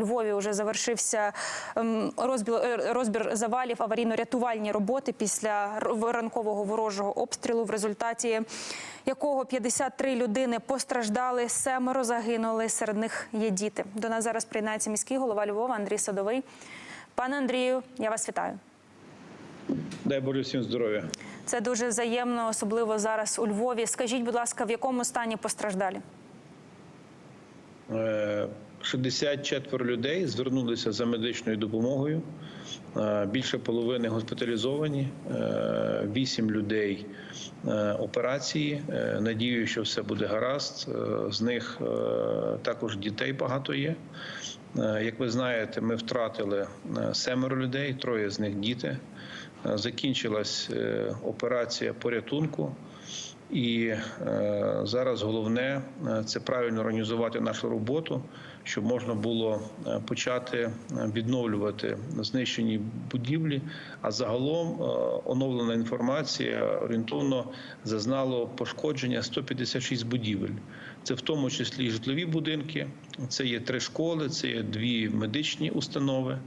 Львові вже завершився ем, розбір, е, завалів аварійно-рятувальні роботи після ранкового ворожого обстрілу, в результаті якого 53 людини постраждали, семеро загинули. Серед них є діти. До нас зараз приєднається міський голова Львова Андрій Садовий. Пане Андрію, я вас вітаю. Дай Боже всім здоров'я. Це дуже взаємно, особливо зараз у Львові. Скажіть, будь ласка, в якому стані постраждалі? Е, 64 людей звернулися за медичною допомогою. Е, Більше половини госпіталізовані, 8 людей е, операції. Е, Надію, що все буде гаразд. Е, З них е, також дітей багато є. Е, Як ви знаєте, ми втратили е, семеро людей, троє з них діти. Е, Закінчилась е, операція порятунку. І е, зараз головне е, це правильно організувати нашу роботу, щоб можна було е, почати відновлювати знищені будівлі. А загалом оновлена інформація орієнтовно зазнало пошкодження 156 будівель. Це в тому числі і житлові будинки, це є три школи, це є дві медичні установи.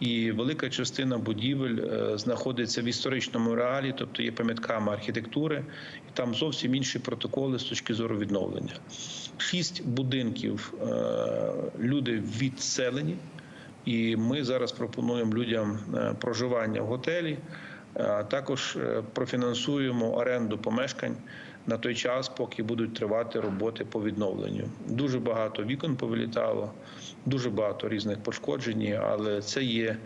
І велика частина будівель е, знаходиться в історичному реалі, тобто є пам'ятками архітектури, і там зовсім інші протоколи з точки зору відновлення. Шість будинків е, люди відселені, і ми зараз пропонуємо людям е, проживання в готелі. А також профінансуємо оренду помешкань на той час, поки будуть тривати роботи по відновленню. Дуже багато вікон повилітало, дуже багато різних пошкоджень, але це є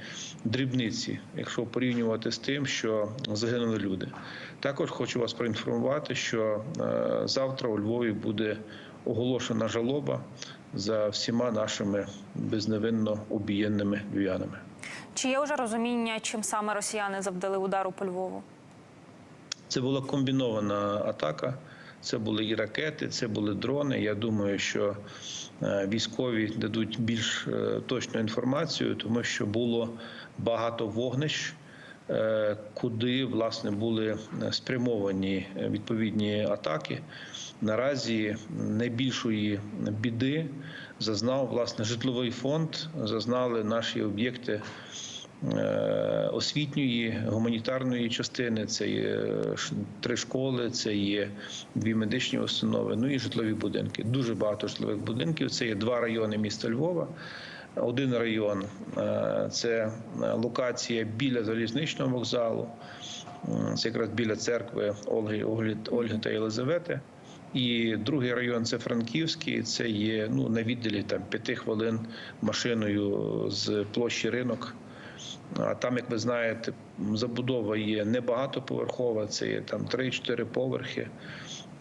дрібниці, якщо порівнювати з тим, що загинули люди. Також хочу вас проінформувати, що е, завтра у Львові буде оголошена жалоба за всіма нашими безневинно обієнними львів'янами. Чи є вже розуміння, чим саме росіяни завдали удару по Львову? Це була комбінована атака. Це були і ракети, це були дрони. Я думаю, що е, військові дадуть більш е, точну інформацію, тому що було багато вогнищ, е, куди власне були спрямовані відповідні атаки. Наразі найбільшої біди зазнав власне житловий фонд, зазнали наші об'єкти освітньої гуманітарної частини. Це є три школи, це є дві медичні установи, ну і житлові будинки. Дуже багато житлових будинків. Це є два райони міста Львова. Один район е, це локація біля залізничного вокзалу. Це якраз біля церкви Ольги, Ольги та Єлизавети. І другий район це Франківський. Це є ну на відділі там п'яти хвилин машиною з площі ринок. А там, як ви знаєте, забудова є небагатоповерхова, це є там 3-4 поверхи.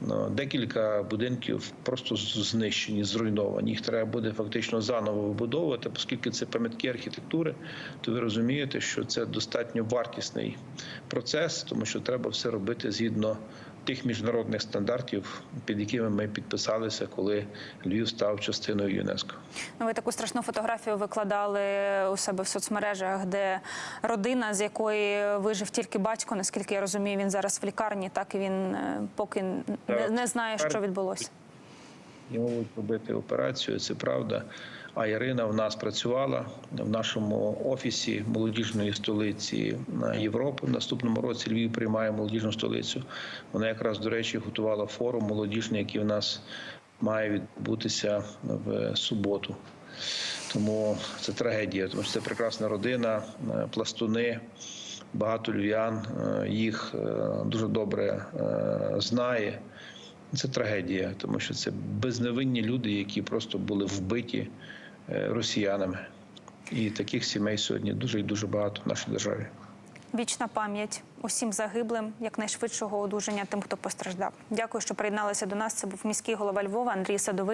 Ну, Декілька будинків просто знищені, зруйновані. Їх треба буде фактично заново вибудовувати, оскільки це пам'ятки архітектури, то ви розумієте, що це достатньо вартісний процес, тому що треба все робити згідно тих міжнародних стандартів, під якими ми підписалися, коли Львів став частиною ЮНЕСКО. Ну, ви таку страшну фотографію викладали у себе в соцмережах, де родина, з якої вижив тільки батько, наскільки я розумію, він зараз в лікарні, так і він е, поки не, Так. не знає, що відбулося. Йому будуть робити операцію, це правда. А Ірина в нас працювала в нашому офісі молодіжної столиці Європи. В наступному році Львів приймає молодіжну столицю. Вона якраз до речі готувала форум молодіжний, який в нас має відбутися в суботу. Тому це трагедія, тому що це прекрасна родина, е, пластуни. Багато львів'ян е, їх е, дуже добре е, знає. Це трагедія, тому що це безневинні люди, які просто були вбиті е, росіянами. І таких сімей сьогодні дуже і дуже багато в нашій державі. Вічна пам'ять усім загиблим, якнайшвидшого одужання тим, хто постраждав. Дякую, що приєдналися до нас. Це був міський голова Львова Андрій Садовий.